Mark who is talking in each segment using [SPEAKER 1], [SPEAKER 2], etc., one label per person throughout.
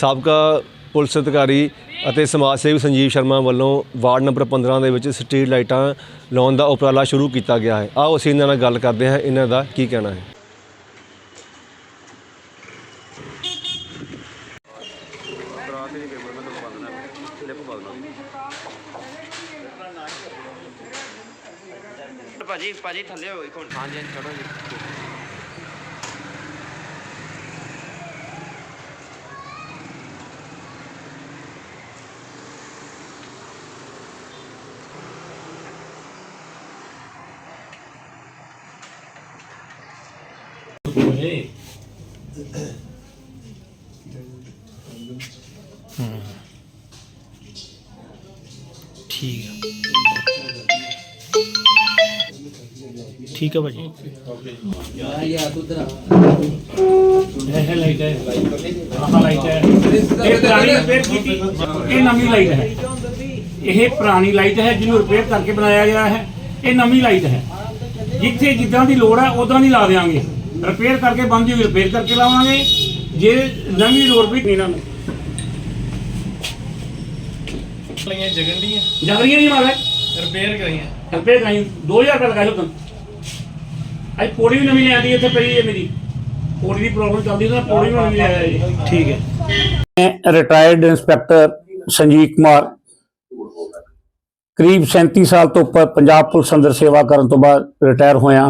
[SPEAKER 1] ਸਾਬਕਾ ਪੁਲਿਸ ਅਧਿਕਾਰੀ ਅਤੇ ਸਮਾਜ ਸੇਵੀ ਸੰਜੀਵ ਸ਼ਰਮਾ ਵੱਲੋਂ ਵਾਰਡ ਨੰਬਰ 15 ਦੇ ਵਿੱਚ ਸਟਰੀਟ ਲਾਈਟਾਂ ਲਾਉਣ ਦਾ ਉਪਰਾਲਾ ਸ਼ੁਰੂ ਕੀਤਾ ਗਿਆ ਹੈ। ਆਓ ਅਸੀਂ ਇਹਨਾਂ ਨਾਲ ਗੱਲ ਕਰਦੇ ਹਾਂ। ਇਹਨਾਂ ਦਾ ਕੀ ਕਹਿਣਾ ਹੈ?
[SPEAKER 2] ਭਾਜੀ ਭਾਜੀ ਥੱਲੇ ਹੋਈ ਕੋਣ ਹਾਂਜੀ ਹਾਂਜੀ ਚੜੋ ਜੀ
[SPEAKER 3] ਠੀਕ ਆ ਠੀਕ ਆ ਭਾਜੀ
[SPEAKER 4] ਇਹ ਲਾਈਟ ਹੈ ਆਹ ਲਾਈਟ ਹੈ ਇਹ ਪੁਰਾਣੀ ਰਿਪੇਅਰ ਕੀਤੀ ਇਹ ਨਵੀਂ ਲਾਈਟ ਹੈ ਇਹ ਪੁਰਾਣੀ ਲਾਈਟ ਹੈ ਜਿਹਨੂੰ ਰਿਪੇਅਰ ਕਰਕੇ ਬਣਾਇਆ ਗਿਆ ਹੈ ਇਹ ਨਵੀਂ ਲਾਈਟ ਹੈ ਜਿੱਥੇ ਜਿੱਦਾਂ ਦੀ ਲੋੜ ਹੈ ਉਦਾਂ ਦੀ ਲਾ ਦੇਵਾਂਗੇ ਰਿਪੇਅਰ ਕਰਕੇ ਬੰਦ ਹੋਈ ਰਿਪੇਅਰ ਕਰਕੇ ਲਾਵਾਂਗੇ। ਜੇ ਨਵੀਂ ਲੋੜ ਵੀ ਇਹਨਾਂ ਨੂੰ
[SPEAKER 5] ਲਈਆਂ ਜਗਨ ਦੀਆਂ
[SPEAKER 4] ਜਗਰੀਆਂ ਨਹੀਂ ਮਾਰੇ
[SPEAKER 5] ਰਿਪੇਅਰ ਕਰਾਈਆਂ।
[SPEAKER 4] ਰਿਪੇਅਰ ਕਰਾਈ 2000 ਰੁਪਏ ਲਗਾਇਆ ਉਦੋਂ ਅੱਜ ਪੌੜੀ ਵੀ ਨਵੀਂ ਲਿਆਂਦੀ ਇੱਥੇ ਪਈ ਹੈ ਮੇਰੀ। ਪੌੜੀ ਦੀ ਪ੍ਰੋਬਲਮ ਚੱਲਦੀ ਤਾਂ ਪੌੜੀ ਵੀ ਨਵੀਂ ਲਿਆਇਆ ਜੀ।
[SPEAKER 3] ਠੀਕ ਹੈ।
[SPEAKER 4] ਮੈਂ ਰਿਟਾਇਰਡ ਇੰਸਪੈਕਟਰ ਸੰਜੀਵ ਕੁਮਾਰ। ਕਰੀਬ 37 ਸਾਲ ਤੋਂ ਉੱਪਰ ਪੰਜਾਬ ਪੁਲਿਸ ਅੰਦਰ ਸੇਵਾ ਕਰਨ ਤੋਂ ਬਾਅਦ ਰਿਟਾਇਰ ਹੋਇਆ।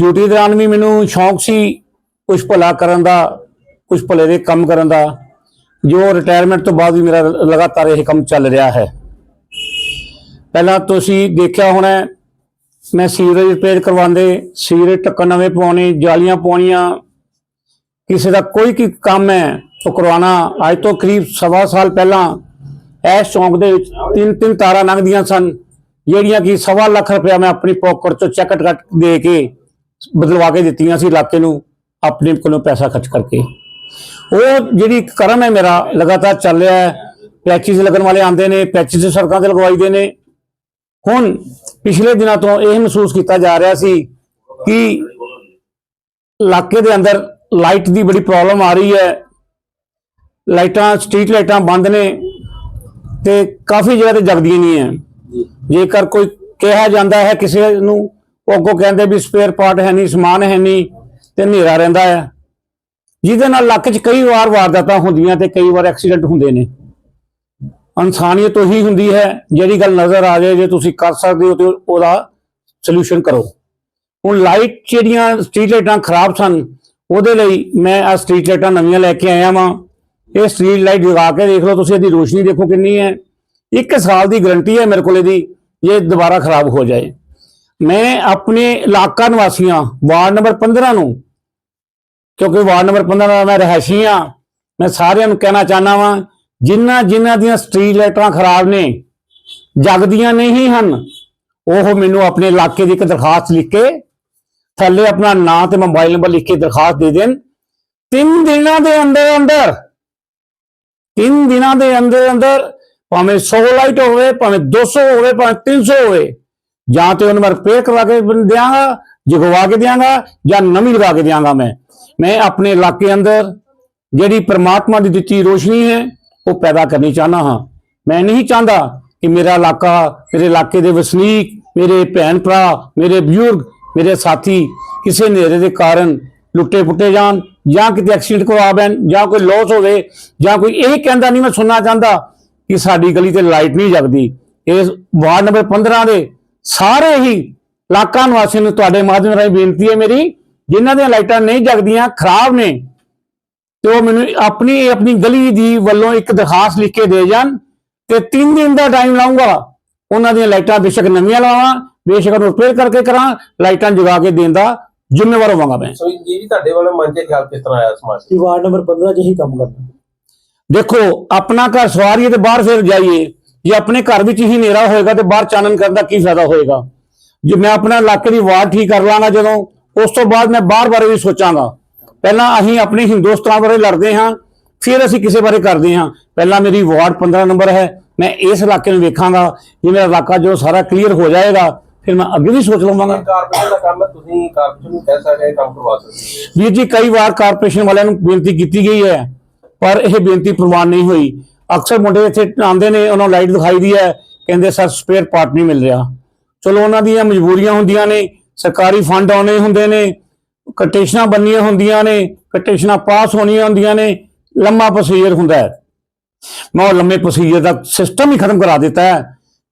[SPEAKER 4] ਡਿਊਟੀ ਦੌਰਾਨ ਵੀ ਮੈਨੂੰ ਸ਼ੌਂਕ ਸੀ ਕੁਝ ਭਲਾ ਕਰਨ ਦਾ ਕੁਝ ਭਲੇ ਦੇ ਕੰਮ ਕਰਨ ਦਾ। ਜੋ ਰਿਟਾਇਰਮੈਂਟ ਤੋਂ ਬਾਅਦ ਵੀ ਮੇਰਾ ਲਗਾਤਾਰ ਇਹ ਕੰਮ ਚੱਲ ਰਿਹਾ ਹੈ। ਪਹਿਲਾਂ ਤੁਸੀਂ ਦੇਖਿਆ ਹੋਣਾ, ਮੈਂ ਸੀਵਰੇਜ ਰਿਪੇਅਰ ਕਰਵਾਉਂਦੇ, ਸੀਵਰੇਜ ਟੱਕਣ ਨਵੇਂ ਪਵਾਉਣੇ, ਜਾਲੀਆਂ ਪਾਉਣੀਆਂ ਕਿਸੇ ਦਾ ਕੋਈ ਕੀ ਕੰਮ ਹੈ, ਉਹ ਕਰਵਾਉਣਾ। ਅੱਜ ਤੋਂ ਕਰੀਬ ਸਵਾ ਸਾਲ ਪਹਿਲਾਂ ਇਸ ਚੌਂਕ ਦੇ ਵਿੱਚ ਤਿੰਨ ਤਿੰਨ ਤਾਰਾਂ ਲੰਘਦੀਆਂ ਸਨ, ਜਿਹੜੀਆਂ ਕਿ ਸਵਾ ਲੱਖ ਰੁਪਇਆ ਮੈਂ ਆਪਣੀ ਪੋਕਟ ਤੋਂ ਚੈੱਕ ਕੱਟ ਦੇ ਕੇ ਬਦਲਵਾ ਕੇ ਦਿੱਤੀਆਂ ਸੀ ਇਲਾਕੇ ਨੂੰ, ਆਪਣੇ ਕੋਲੋਂ ਪੈਸਾ ਖਰਚ ਕਰਕੇ। ਉਹ ਜਿਹੜੀ ਕਰਮ ਹੈ ਮੇਰਾ, ਲਗਾਤਾਰ ਚੱਲ ਰਿਹਾ ਹੈ। ਪੈਚਿਸ ਲੱਗਣ ਵਾਲੇ ਆਉਂਦੇ ਨੇ, ਪੈਚਿਸ ਸੜਕਾਂ ਤੇ ਲਗਵਾਈਦੇ ਨੇ। ਹੁਣ ਪਿਛਲੇ ਦਿਨਾਂ ਤੋਂ ਇਹ ਮਹਿਸੂਸ ਕੀਤਾ ਜਾ ਰਿਹਾ ਸੀ ਕਿ ਇਲਾਕੇ ਦੇ ਅੰਦਰ ਲਾਈਟ ਦੀ ਬੜੀ ਪ੍ਰੋਬਲਮ ਆ ਰਹੀ ਹੈ। ਲਾਈਟਾਂ, ਸਟਰੀਟ ਲਾਈਟਾਂ ਬੰਦ ਨੇ ਤੇ ਕਾਫੀ ਜਗ੍ਹਾ ਤੇ ਜਗਦੀਆਂ ਨਹੀਂ ਹੈ। ਜੇਕਰ ਕੋਈ ਕਿਹਾ ਜਾਂਦਾ ਹੈ ਕਿਸੇ ਨੂੰ ਉਹ ਅੱਗੋਂ ਕਹਿੰਦੇ ਵੀ ਸਪੇਅਰ ਪਾਰਟ ਹੈ ਨਹੀਂ, ਸਮਾਨ ਹੈ ਨਹੀਂ ਤੇ ਹਨੇਰਾ ਰਹਿੰਦਾ ਹੈ ਜਿਹਦੇ ਨਾਲ ਲੱਕ 'ਚ ਕਈ ਵਾਰ ਵਾਰਦਾਤਾਂ ਹੁੰਦੀਆਂ ਤੇ ਕਈ ਵਾਰ ਐਕਸੀਡੈਂਟ ਹੁੰਦੇ ਨੇ। ਇਨਸਾਨੀਅਤ ਉਹੀ ਹੁੰਦੀ ਹੈ, ਜਿਹੜੀ ਗੱਲ ਨਜ਼ਰ ਆ ਜਾਏ, ਜੇ ਤੁਸੀਂ ਕਰ ਸਕਦੇ ਹੋ ਤੇ ਉਹਦਾ ਸੋਲੂਸ਼ਨ ਕਰੋ। ਹੁਣ ਲਾਈਟ ਜਿਹੜੀਆਂ ਸਟਰੀਟ ਲਾਈਟਾਂ ਖਰਾਬ ਸਨ, ਉਹਦੇ ਲਈ ਮੈਂ ਆ ਸਟਰੀਟ ਲਾਈਟਾਂ ਨਵੀਆਂ ਲੈ ਕੇ ਆਇਆ ਵਾਂ। ਇਹ ਸਟਰੀਟ ਲਾਈਟ ਜਗਾ ਕੇ ਦੇਖ ਲਓ, ਤੁਸੀਂ ਇਹਦੀ ਰੋਸ਼ਨੀ ਦੇਖੋ ਕਿੰਨੀ ਹੈ। ਇੱਕ ਸਾਲ ਦੀ ਗਾਰੰਟੀ ਹੈ ਮੇਰੇ ਕੋਲ ਇਹਦੀ, ਜੇ ਦੁਬਾਰਾ ਖਰਾਬ ਹੋ ਜਾਏ। ਮੈਂ ਆਪਣੇ ਇਲਾਕਾ ਨਿਵਾਸੀਆਂ ਵਾਰਡ ਨੰਬਰ 15 ਨੂੰ। ਕਿਉਂਕਿ ਵਾਰਡ ਨੰਬਰ 15 ਦਾ ਮੈਂ ਰਹਿਸ਼ੀ ਹਾਂ, ਮੈਂ ਸਾਰਿਆਂ ਨੂੰ ਕਹਿਣਾ ਚਾਹਨਾ ਵਾਂ ਜਿਨ੍ਹਾਂ ਜਿਨ੍ਹਾਂ ਦੀਆਂ ਸਟਰੀਟ ਲਾਈਟਾਂ ਖਰਾਬ ਨੇ ਜਗਦੀਆਂ ਨਹੀਂ ਹਨ, ਉਹ ਮੈਨੂੰ ਆਪਣੇ ਇਲਾਕੇ ਦੀ ਇੱਕ ਦਰਖਾਸਤ ਲਿਖ ਕੇ, ਥੱਲੇ ਆਪਣਾ ਨਾਂ ਤੇ ਮੋਬਾਈਲ ਨੰਬਰ ਲਿਖ ਕੇ ਦਰਖਾਸਤ ਦੇ ਦੇਣ। ਤਿੰਨ ਦਿਨਾਂ ਦੇ ਅੰਦਰ ਅੰਦਰ, ਤਿੰਨ ਦਿਨਾਂ ਦੇ ਅੰਦਰ ਅੰਦਰ, ਭਾਵੇਂ 100 ਲਾਈਟ ਹੋਵੇ, ਭਾਵੇਂ 200 ਹੋਵੇ, ਭਾਵੇਂ 300 ਹੋਵੇ ਜਾਂ ਤੇ ਉਹਨੂੰ ਮੈਂ ਰਿਪੇਅਰ ਕਰਵਾ ਕੇ ਦਿਆਂਗਾ, ਜਗਵਾ ਕੇ ਦਿਆਂਗਾ, ਜਾਂ ਨਵੀਂ ਲਗਾ ਕੇ ਦਿਆਂਗਾ ਮੈਂ। ਮੈਂ ਆਪਣੇ ਇਲਾਕੇ ਅੰਦਰ ਜਿਹੜੀ ਪ੍ਰਮਾਤਮਾ ਦੀ ਦਿੱਤੀ ਰੋਸ਼ਨੀ ਹੈ, ਉਹ ਪੈਦਾ ਕਰਨੀ ਚਾਹਨਾ ਹਾਂ। ਮੈਂ ਨਹੀਂ ਚਾਹੁੰਦਾ ਕਿ ਮੇਰਾ ਇਲਾਕਾ, ਮੇਰੇ ਇਲਾਕੇ ਦੇ ਵਸਨੀਕ, ਮੇਰੇ ਭੈਣ ਭਰਾ, ਮੇਰੇ ਬਜ਼ੁਰਗ, ਮੇਰੇ ਸਾਥੀ ਕਿਸੇ ਹਨੇਰੇ ਦੇ ਕਾਰਨ ਲੁੱਟੇ ਪੁੱਟੇ ਜਾਣ, ਜਾਂ ਕਿਤੇ ਐਕਸੀਡੈਂਟ ਕਰਵਾ ਬੈਣ, ਜਾਂ ਕੋਈ ਲਾਸ ਹੋਵੇ, ਜਾਂ ਕੋਈ ਇਹ ਕਹਿੰਦਾ ਨਹੀਂ ਮੈਂ ਸੁਣਨਾ ਚਾਹੁੰਦਾ ਕਿ ਸਾਡੀ ਗਲੀ ਤੇ ਲਾਈਟ ਨਹੀਂ ਜਗਦੀ। ਇਸ ਵਾਰਡ ਨੰਬਰ 15 ਦੇ ਸਾਰੇ ਹੀ ਇਲਾਕਾ ਨਿਵਾਸੀਆਂ ਨੂੰ ਤੁਹਾਡੇ ਮਾਧਿਅਮ ਰਾਹੀਂ ਬੇਨਤੀ ਹੈ ਮੇਰੀ ਜਿਨ੍ਹਾਂ ਦੀਆਂ ਲਾਈਟਾਂ ਨਹੀਂ ਜਗਦੀਆਂ ਖਰਾਬ ਨੇ ਤੇ ਉਹ ਮੈਨੂੰ ਆਪਣੀ ਆਪਣੀ ਗਲੀ ਦੀ ਵੱਲੋਂ ਇੱਕ ਦਰਖਾਸਤ ਲਿਖ ਕੇ ਦੇ ਜਾਣ ਤੇ 3 ਦਿਨ ਦਾ ਟਾਈਮ ਲਾਉਂਗਾ ਉਹਨਾਂ ਦੀਆਂ ਲਾਈਟਾਂ ਬੇਸ਼ੱਕ ਨਵੀਆਂ ਲਵਾਵਾਂ ਬੇਸ਼ੱਕ ਉਹਨੂੰ ਰਿਪੇਅਰ ਕਰਕੇ ਕਰਾਂ ਲਾਈਟਾਂ ਜਗਾ ਕੇ ਦੇਣ ਦਾ ਜ਼ਿੰਮੇਵਾਰ ਹੋਵਾਂਗਾ ਮੈਂ।
[SPEAKER 6] ਸੋ ਜੀ ਜੀ ਤੁਹਾਡੇ ਵੱਲੋਂ ਮਨ 'ਚ ਖਿਆਲ ਕਿਸ ਤਰ੍ਹਾਂ ਆਇਆ ਸਮਾਜ 'ਚ?
[SPEAKER 3] ਕਿ ਵਾਰਡ ਨੰਬਰ 15 'ਚ ਹੀ ਕੰਮ ਕਰਨਾ।
[SPEAKER 4] ਦੇਖੋ ਆਪਣਾ ਘਰ ਸਵਾਰੀਏ ਤੇ ਬਾਹਰ ਫਿਰ ਜਾਈਏ। ਜੇ ਆਪਣੇ ਘਰ ਵਿੱਚ ਹੀ ਹਨੇਰਾ ਹੋਏਗਾ ਤੇ ਬਾਹਰ ਚਾਨਣ ਕਰਨ ਦਾ ਕੀ ਫਾਇਦਾ ਹੋਏਗਾ? ਜੇ ਮੈਂ ਆਪਣਾ ਇਲਾਕੇ ਦੀ ਵਾਰਡ ਠੀਕ ਕਰ ਲਾਂਗਾ ਜਦੋਂ ਉਸ ਤੋਂ ਬਾਅਦ ਮੈਂ ਬਾਹਰ ਬਾਰੇ ਵੀ ਸੋਚਾਂਗਾ। ਪਹਿਲਾਂ ਅਸੀਂ ਆਪਣੇ ਹਿੰਦੁਸਤਾਨ ਬਾਰੇ ਲੜਦੇ ਹਾਂ ਫਿਰ ਅਸੀਂ ਕਿਸੇ ਬਾਰੇ ਕਰਦੇ ਹਾਂ। ਪਹਿਲਾਂ ਮੇਰੀ ਵਾਰਡ 15 ਨੰਬਰ ਹੈ ਮੈਂ ਇਸ ਇਲਾਕੇ ਨੂੰ ਵੇਖਾਂਗਾ ਜੇ ਮੇਰਾ ਇਲਾਕਾ ਜੋ ਸਾਰਾ ਕਲੀਅਰ ਹੋ ਜਾਏਗਾ ਫਿਰ ਮੈਂ ਅੱਗੇ ਵੀ ਸੋਚ ਲਵਾਂਗਾ।
[SPEAKER 6] ਕਾਰਪੋਰੇਸ਼ਨ ਦਾ ਕੰਮ ਹੈ ਤੁਸੀਂ ਕਾਰਪੋਰੇਸ਼ਨ ਨੂੰ ਕਹਿ ਸਕਦੇ ਇਹ ਕੰਮ ਕਰਵਾ ਸਕਦੇ ਹੋ।
[SPEAKER 4] ਵੀਰ ਜੀ ਕਈ ਵਾਰ ਕਾਰਪੋਰੇਸ਼ਨ ਵਾਲਿਆਂ ਨੂੰ ਬੇਨਤੀ ਕੀਤੀ ਗਈ ਹੈ ਪਰ ਇਹ ਬੇਨਤੀ ਪ੍ਰਵਾਨ ਨਹੀਂ ਹੋਈ। ਅਕਸਰ ਮੁੰਡੇ ਇੱਥੇ ਆਉਂਦੇ ਨੇ, ਉਹਨਾਂ ਨੂੰ ਲਾਈਟ ਦਿਖਾਈ ਦੀ ਹੈ, ਕਹਿੰਦੇ, ਸਰ ਸਪੇਅਰ ਪਾਰਟ ਨਹੀਂ ਮਿਲ ਰਿਹਾ। ਚਲੋ, ਉਹਨਾਂ ਦੀਆਂ ਮਜਬੂਰੀਆਂ ਹੁੰਦੀਆਂ ਨੇ, ਸਰਕਾਰੀ ਫੰਡ ਆਉਣੇ ਹੁੰਦੇ ਨੇ ਕਟੇਸ਼ਨਾਂ ਬੰਨੀਆਂ ਹੁੰਦੀਆਂ ਨੇ ਕਟੇਸ਼ਨਾਂ ਪਾਸ ਹੋਣੀਆਂ ਹੁੰਦੀਆਂ ਨੇ, ਲੰਮਾ ਪ੍ਰੋਸੀਜਰ ਹੁੰਦਾ ਹੈ। ਮੈਂ ਉਹ ਲੰਮੇ ਪ੍ਰੋਸੀਜਰ ਦਾ ਸਿਸਟਮ ਹੀ ਖਤਮ ਕਰਾ ਦਿੱਤਾ ਹੈ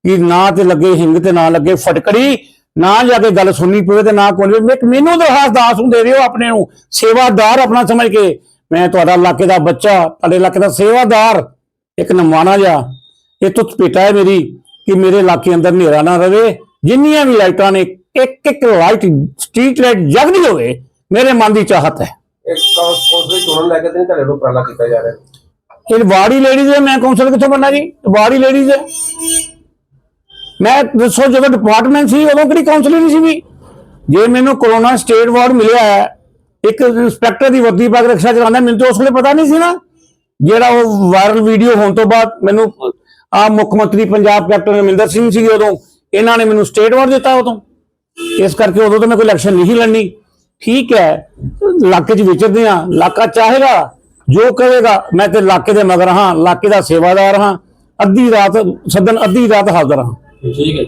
[SPEAKER 4] ਕਿ ਨਾ ਤੇ ਲੱਗੇ ਹਿੰਗ ਤੇ ਨਾ ਲੱਗੇ ਫਟਕੜੀ, ਨਾ ਜਾ ਕੇ ਗੱਲ ਸੁਣਨੀ ਪਵੇ ਤੇ ਨਾ ਕੋਈ ਮੈਂ ਮੈਨੂੰ ਤਾਂ ਦਾਸ ਨੂੰ ਦੇ ਦਿਓ ਆਪਣੇ ਨੂੰ। ਸੇਵਾਦਾਰ ਆਪਣਾ ਸਮਝ ਕੇ। ਮੈਂ ਤੁਹਾਡਾ ਇਲਾਕੇ ਦਾ ਬੱਚਾ, ਤੁਹਾਡੇ ਇਲਾਕੇ ਦਾ ਸੇਵਾਦਾਰ। ਇੱਕ ਨਮਾਣਾ ਜਾ ਇਹ ਤੋਂ ਚਪੇਟਾ ਹੈ ਮੇਰੀ ਕਿ ਮੇਰੇ ਇਲਾਕੇ ਅੰਦਰ ਹਨੇਰਾ ਨਾ ਰਵੇ ਜਿੰਨੀਆਂ ਵੀ ਲਾਈਟਾਂ ਨੇ ਇੱਕ ਇੱਕ ਲਾਈਟ ਸਟਰੀਟ ਲਾਈਟ ਜਗਦੀ ਹੋਵੇ ਮੇਰੇ ਮਨ ਦੀ ਚਾਹਤ ਹੈ।
[SPEAKER 6] ਇਹ ਕੌਂਸਲ ਚੋਣ ਲੈ ਕੇ ਤੇ ਨਹੀਂ ਤੁਹਾਡੇ ਵੱਲੋਂ ਉਪਰਾਲਾ ਕੀਤਾ ਜਾ ਰਿਹਾ?
[SPEAKER 4] ਇਹ ਵਾੜੀ ਲੇਡੀਜ਼ ਹੈ ਮੈਂ ਕੌਂਸਲ ਕਿੱਥੋਂ ਬਣਨਾ ਜੀ? ਵਾੜੀ ਲੇਡੀਜ਼ ਹੈ। ਮੈਂ ਦੱਸੋ ਜਦੋਂ ਡਿਪਾਰਟਮੈਂਟ ਸੀ ਉਦੋਂ ਕਿਹੜੀ ਕਾਉਂਸਲਰ ਨਹੀਂ ਸੀ ਵੀ? ਜੇ ਮੈਨੂੰ ਕੋਰੋਨਾ ਸਟੇਟ ਵਾਰਡ ਮਿਲਿਆ ਹੈ ਇੱਕ ਇੰਸਪੈਕਟਰ ਦੀ ਵਰਦੀ ਪਾ ਕੇ ਰਕਸ਼ਾ ਚਲਾਉਂਦਾ ਮੈਨੂੰ ਤਾਂ ਉਸ ਵੇਲੇ ਪਤਾ ਨਹੀਂ ਸੀ ਨਾ। ਜਿਹੜਾ ਉਹ ਵਾਇਰਲ ਵੀਡੀਓ ਹੋਣ ਤੋਂ ਬਾਅਦ ਮੈਨੂੰ ਆ ਮੁੱਖ ਮੰਤਰੀ ਪੰਜਾਬ ਕੈਪਟਨ ਅਮਰਿੰਦਰ ਸਿੰਘ ਸੀ ਉਦੋਂ, ਇਹਨਾਂ ਨੇ ਮੈਨੂੰ ਸਟੇਟ ਵਾਰ ਦਿੱਤਾ ਉਦੋਂ। ਇਸ ਕਰਕੇ ਉਦੋਂ ਤਾਂ ਮੈਂ ਕੋਈ ਇਲੈਕਸ਼ਨ ਨਹੀਂ ਲੜਨੀ। ਠੀਕ ਹੈ, ਇਲਾਕੇ 'ਚ ਵਿਚਰਦੇ ਹਾਂ, ਇਲਾਕਾ ਚਾਹੇਗਾ, ਜੋ ਕਹੇਗਾ, ਮੈਂ ਤੇ ਇਲਾਕੇ ਦੇ ਮਗਰ ਹਾਂ ਇਲਾਕੇ ਦਾ ਸੇਵਾਦਾਰ ਹਾਂ ਅੱਧੀ ਰਾਤ ਸਦਨ ਅੱਧੀ ਰਾਤ ਹਾਜ਼ਰ ਹਾਂ
[SPEAKER 6] ਠੀਕ ਹੈ